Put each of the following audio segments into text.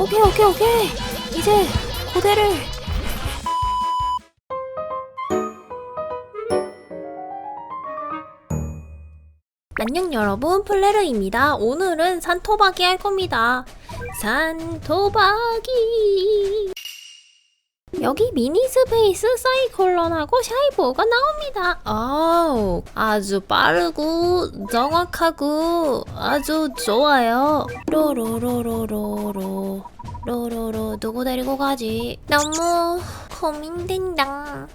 오케이 오케이 오케이. 이제 고대를. 안녕 여러분. 플레르입니다. 오늘은 산토박이 할 겁니다. 산토박이. 여기 미니 스페이스 사이클론하고 샤이보가 나옵니다. 아우, 아주 빠르고 정확하고 아주 좋아요. 로로로로로로 로로로 누구 데리고 가지? 너무 고민된다.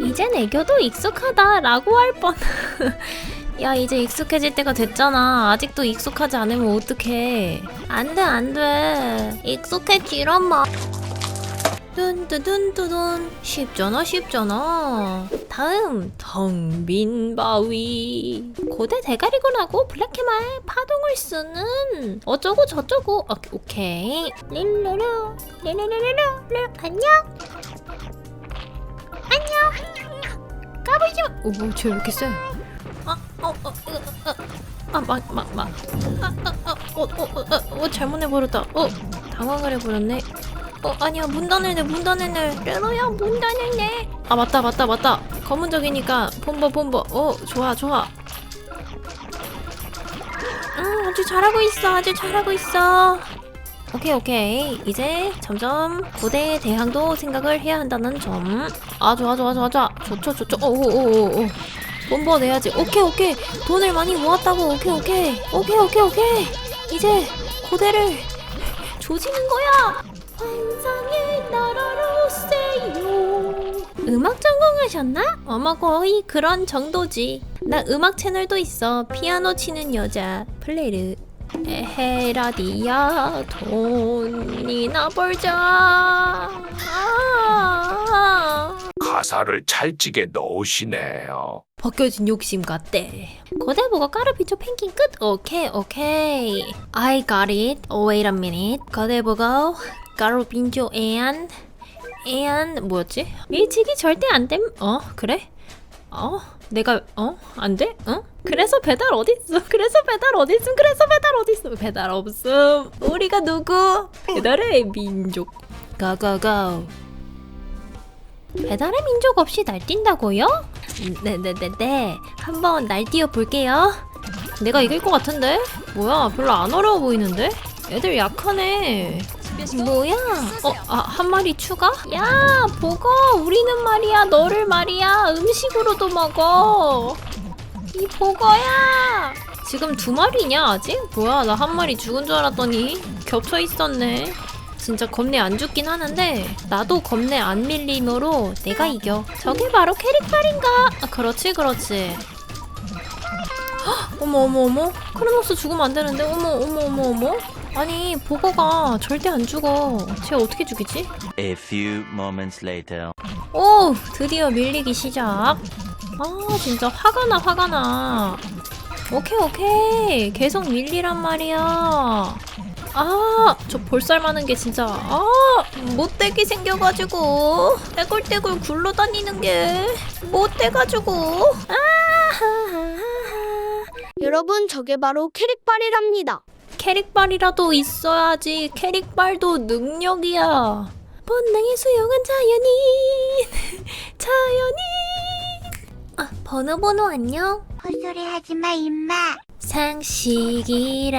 이젠 애교도 익숙하다라고 할 뻔. 야 이제 익숙해질 때가 됐잖아. 아직도 익숙하지 않으면 어떡해. 안돼 안돼. 익숙해지란 말. 뚠뚜둔뚜둔. 쉽잖아 쉽잖아 다음 덩빈바위. 고대 대가리군하고 블랙해마의 파동을 쓰는 어쩌고 저쩌고. 어, 오케이. 릴루루 릴루루루루 안녕. 안녕. 까불지 마. 오쟤 왜 이렇게 세? 아, 어, 어, 어, 어, 아, 막, 막, 막. 어, 어, 어, 어, 어, 잘못 해버렸다. 어, 당황을 해버렸네. 어 아니야 문 닫을래 문 닫을래 레로야 문 닫을래 아 맞다 맞다 맞다. 검은 적이니까 폼버 폼버. 어 좋아 좋아. 음 아주 잘하고 있어 아주 잘하고 있어. 오케이 오케이. 이제 점점 고대 대항도 생각을 해야 한다는 점 아 좋아 좋아 좋아 좋아. 좋죠 좋죠. 오오오오 폼버 내야지. 오케이 오케이. 돈을 많이 모았다고. 오케이 오케이. 오케이 오케이 오케이. 이제 고대를 조지는 거야 환상의 나라로 오세요. 음악 전공하셨나? 아마 거의 그런 정도지. 나 음악 채널도 있어. 피아노 치는 여자 플레이르. 에헤 라디야 돈이나 벌자. 아. 가사를 찰지게 넣으시네요. 벗겨진 욕심 같대. 고대보고 까르피초 펭귄 끝. 오케이 오케이. I got it. Wait a minute. 고대보고 까르핀조 and and 뭐였지? 밀치기 절대 안 됨. 어 그래? 어 내가 어 안 돼? 어? 그래서 배달 어딨어? 그래서 배달 어딨음? 그래서 배달 어딨어? 배달 없음. 우리가 누구? 배달의 민족. 가가가. 배달의 민족 없이 날뛴다고요? 네네네네 한번 날뛰어 볼게요 내가 이길 것 같은데? 뭐야 별로 안 어려워 보이는데? 애들 약하네 뭐야? 어? 아, 한 마리 추가? 야 보거 우리는 말이야 너를 말이야 음식으로도 먹어 이 보거야 지금 두 마리냐 아직? 뭐야 나 한 마리 죽은 줄 알았더니 겹쳐 있었네 진짜 겁내 안 죽긴 하는데 나도 겁내 안 밀림으로 내가 이겨 저게 바로 캐릭터인가? 아 그렇지 그렇지 헉, 어머 어머 어머 크로노스 죽으면 안 되는데 어머 어머 어머 어머 아니 보거가 절대 안 죽어. 쟤 어떻게 죽이지? A few moments later. 오 드디어 밀리기 시작. 아 진짜 화가 나 화가 나. 오케이 오케이. 계속 밀리란 말이야. 아 저 볼살 많은 게 진짜 아 못되게 생겨가지고. 떼굴떼굴 굴러다니는 게 못돼가지고. 아 하 하 하. 여러분 저게 바로 캐릭발이랍니다. 캐릭발이라도 있어야지. 캐릭발도 능력이야. 본능의 수용한 자연인 자연인 아 번호 번호 안녕. 헛소리 하지 마, 임마. 상식이라는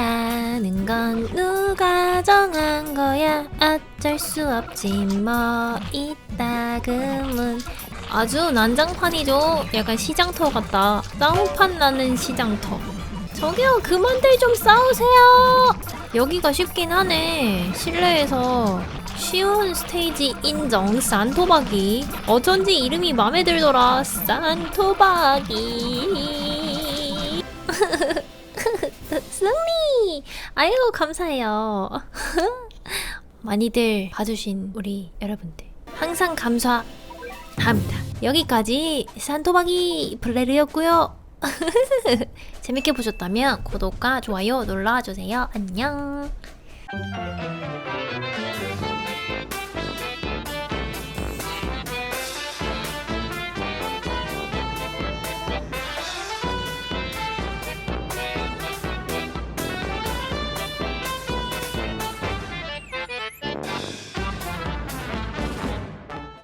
건 누가 정한 거야? 어쩔 수 없지 뭐. 이따금은 아주 난장판이죠. 약간 시장터 같다. 싸움판 나는 시장터 저기요 그만들 좀 싸우세요 여기가 쉽긴 하네 실내에서 쉬운 스테이지 인정 산토박이 어쩐지 이름이 맘에 들더라 산토박이 승리! 아유, 감사해요. 많이들 봐주신 우리 여러분들. 항상 감사합니다. 여기까지 산토박이 블레르였고요. 재밌게 보셨다면 구독과 좋아요 눌러주세요. 안녕.